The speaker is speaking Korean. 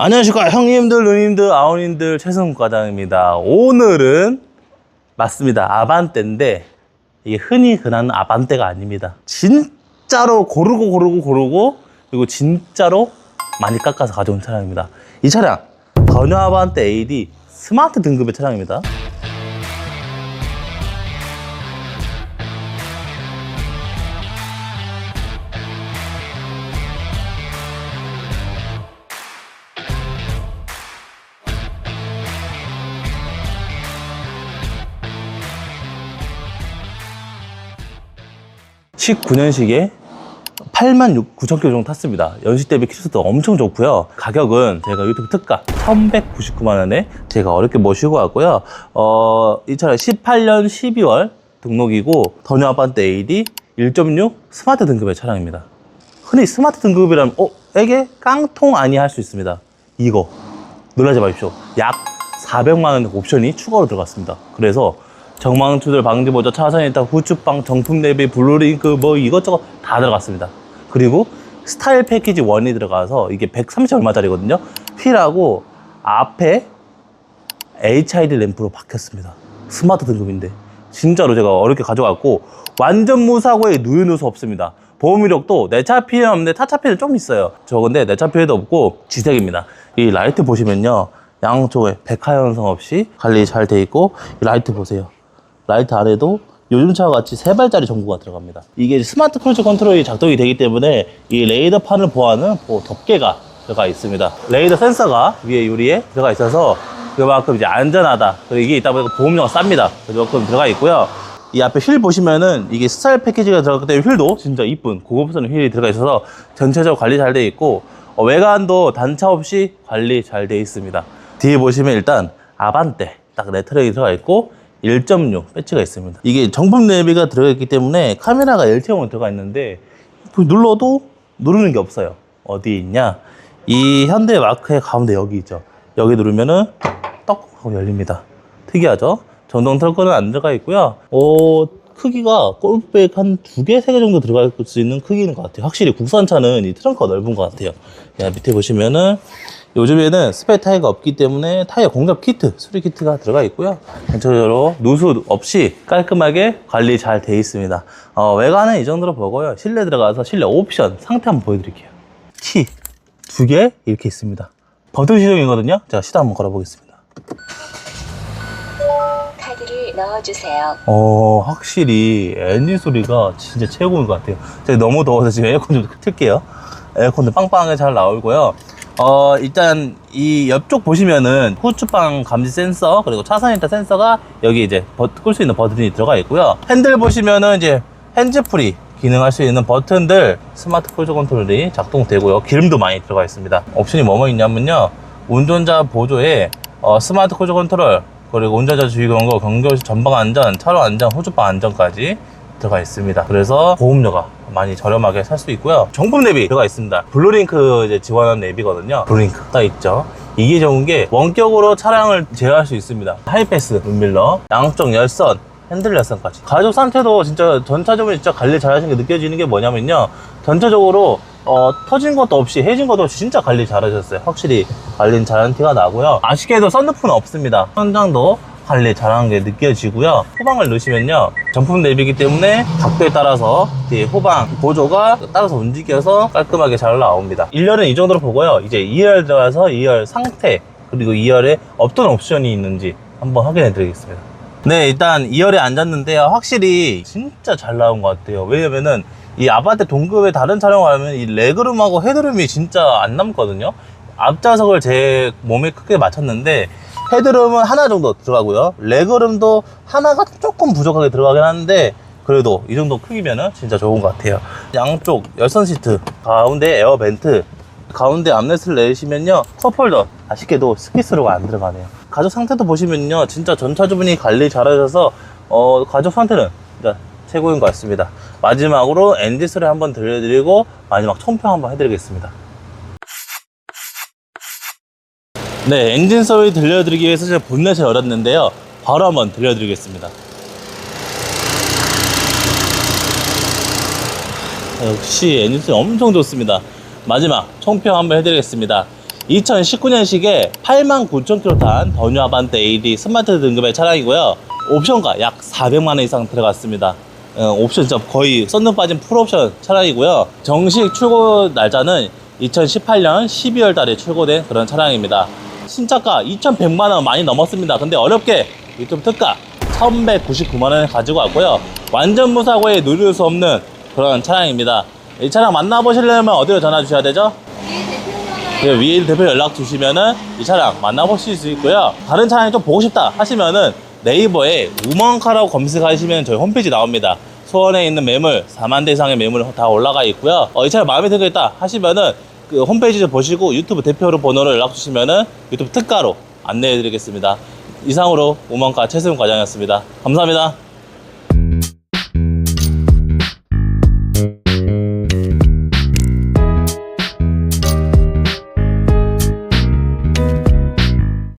안녕하십니까. 형님들 누님들 아우님들 최승훈 과장입니다. 오늘은 맞습니다. 아반떼인데 이게 흔히 흔한 아반떼가 아닙니다. 진짜로 고르고 고르고 고르고 그리고 진짜로 많이 깎아서 가져온 차량입니다. 이 차량 더뉴 아반떼 AD 스마트 등급의 차량입니다 십 19년식에 8만 9천 킬로 정도 탔습니다. 연식 대비 키로수도 엄청 좋고요. 가격은 제가 유튜브 특가 1,199만 원에 제가 어렵게 모시고 왔고요. 어, 이 차량 18년 12월 등록이고 더뉴 아반떼 AD 1.6 스마트 등급의 차량입니다. 흔히 스마트 등급이라면 어? 이게 깡통 아니 할 수 있습니다. 이거 놀라지 마십시오. 약 400만 원 옵션이 추가로 들어갔습니다. 그래서 정망추들 방지 모자, 차선이타, 후추빵, 정품 내비, 블루링크 뭐 이것저것 다 들어갔습니다. 그리고 스타일 패키지 1이 들어가서 이게 130 얼마짜리거든요. 휠하고 앞에 HID 램프로 바뀌었습니다. 스마트 등급인데 진짜로 제가 어렵게 가져갔고 완전 무사고에 누유누수 없습니다. 보험 이력도 내 차 피해 없는데 타차 피해는 좀 있어요. 저 근데 내 차 피해도 없고 지색입니다. 이 라이트 보시면요. 양쪽에 백화 현상 없이 관리 잘 돼 있고 이 라이트 보세요. 라이트 안에도 요즘 차와 같이 세 발짜리 전구가 들어갑니다. 이게 스마트 크루즈 컨트롤이 작동이 되기 때문에 이 레이더 판을 보호하는 뭐 덮개가 들어가 있습니다. 레이더 센서가 위에 유리에 들어가 있어서 그만큼 이제 안전하다. 그리고 이게 있다 보니까 보험료가 쌉니다. 그만큼 들어가 있고요. 이 앞에 휠 보시면은 이게 스타일 패키지가 들어갔기 때문에 휠도 진짜 이쁜 고급스러운 휠이 들어가 있어서 전체적으로 관리 잘 돼 있고 어, 외관도 단차 없이 관리 잘 돼 있습니다. 뒤에 보시면 일단 아반떼 딱 레터링이 들어가 있고 1.6 배치가 있습니다. 이게 정품 내비가 들어가 있기 때문에 카메라가 LTE용으로 들어가 있는데 그 눌러도 누르는 게 없어요. 어디 있냐? 이 현대 마크의 가운데 여기 있죠. 여기 누르면은 떡 하고 열립니다. 특이하죠? 전동 트렁크는 안 들어가 있고요. 어, 크기가 골프백 한 두 개, 세 개 정도 들어갈 수 있는 크기인 것 같아요. 확실히 국산차는 이 트렁크가 넓은 것 같아요. 야, 밑에 보시면은 요즘에는 스페 타이어가 없기 때문에 타이어 공답 키트, 수리 키트가 들어가 있고요. 전체적으로 누수 없이 깔끔하게 관리 잘 돼 있습니다. 어, 외관은 이 정도로 보고요. 실내 들어가서 실내 옵션 상태 한번 보여드릴게요. 키 두 개 이렇게 있습니다. 버튼 시동이거든요. 제가 시동 한번 걸어보겠습니다. 카드를 넣어주세요. 어, 확실히 엔진 소리가 진짜 최고인 것 같아요. 제가 너무 더워서 지금 에어컨 좀 틀게요. 에어컨도 빵빵하게 잘 나오고요. 어, 일단 이 옆쪽 보시면은 후추방 감지 센서 그리고 차선이타 센서가 여기 이제 끌 수 있는 버튼이 들어가 있고요. 핸들 보시면은 이제 핸즈프리 기능할 수 있는 버튼들 스마트 크루즈 컨트롤이 작동되고요. 기름도 많이 들어가 있습니다. 옵션이 뭐뭐 있냐면요. 운전자 보조에 어, 스마트 크루즈 컨트롤 그리고 운전자 주의 경고, 경고시 전방 안전, 차로 안전, 후주방 안전까지 들어가 있습니다. 그래서 보험료가 많이 저렴하게 살 수 있고요. 정품 내비 들어가 있습니다. 블루링크 이제 지원하는 내비거든요. 블루링크 딱 있죠. 이게 좋은 게 원격으로 차량을 제어할 수 있습니다. 하이패스, 룸밀러, 양쪽 열선, 핸들 열선까지. 가죽 상태도 진짜 전차적으로 진짜 관리 잘 하시는 게 느껴지는 게 뭐냐면요. 전체적으로 어, 터진 것도 없이 해진 것도 없이 진짜 관리 잘 하셨어요. 확실히 관리는 잘한 티가 나고요. 아쉽게도 썬루프는 없습니다. 현장도 관리 잘하는 게 느껴지고요. 후방을 넣으시면요. 정품 내비기 때문에 각도에 따라서 후방 보조가 따라서 움직여서 깔끔하게 잘 나옵니다. 1열은 이 정도로 보고요. 이제 2열 들어가서 2열 상태 그리고 2열에 어떤 옵션이 있는지 한번 확인해 드리겠습니다. 네, 일단 2열에 앉았는데요. 확실히 진짜 잘 나온 것 같아요. 왜냐면은 이 아반떼 동급의 다른 촬영을 하면 이 레그룸하고 헤드룸이 진짜 안 남거든요. 앞좌석을 제 몸에 크게 맞췄는데 헤드룸은 하나 정도 들어가고요. 레그룸도 하나가 조금 부족하게 들어가긴 하는데 그래도 이 정도 크기면은 진짜 좋은 것 같아요. 양쪽 열선 시트, 가운데 에어 벤트, 가운데 암레스를 내시면요. 컵홀더 아쉽게도 스키스로가 안 들어가네요. 가죽 상태도 보시면요. 진짜 전차주분이 관리 잘하셔서 어, 가죽 상태는 최고인 것 같습니다. 마지막으로 소리 한번 들려드리고 마지막 총평 한번 해드리겠습니다 네 엔진 소리 들려드리기 위해서 제가 본넷을 열었는데요 바로 한번 들려드리겠습니다 역시 엔진 소리 엄청 좋습니다 마지막 총평 한번 해드리겠습니다 2019년식에 89,000km 탄 더뉴 아반떼 AD 스마트 등급의 차량이고요. 옵션가 약 400만 원 이상 들어갔습니다. 어, 옵션 진짜 거의 썬룸 빠진 풀옵션 차량이고요. 정식 출고 날짜는 2018년 12월 달에 출고된 그런 차량입니다. 신차가 2,100만 원 많이 넘었습니다. 근데 어렵게 유튜브 특가 1,199만 원을 가지고 왔고요. 완전 무사고에 누릴 수 없는 그런 차량입니다. 이 차량 만나보시려면 어디로 전화 주셔야 되죠? 예, 위에 대표 연락 주시면은 이 차량 만나보실 수 있고요. 다른 차량이 좀 보고 싶다 하시면은 네이버에 우먼카라고 검색하시면 저희 홈페이지 나옵니다. 수원에 있는 매물 4만 대 이상의 매물 다 올라가 있고요. 어, 이 차량 마음에 들겠다 하시면은 그 홈페이지 좀 보시고 유튜브 대표로 번호를 연락 주시면은 유튜브 특가로 안내해 드리겠습니다. 이상으로 우먼카 최승훈 과장이었습니다. 감사합니다.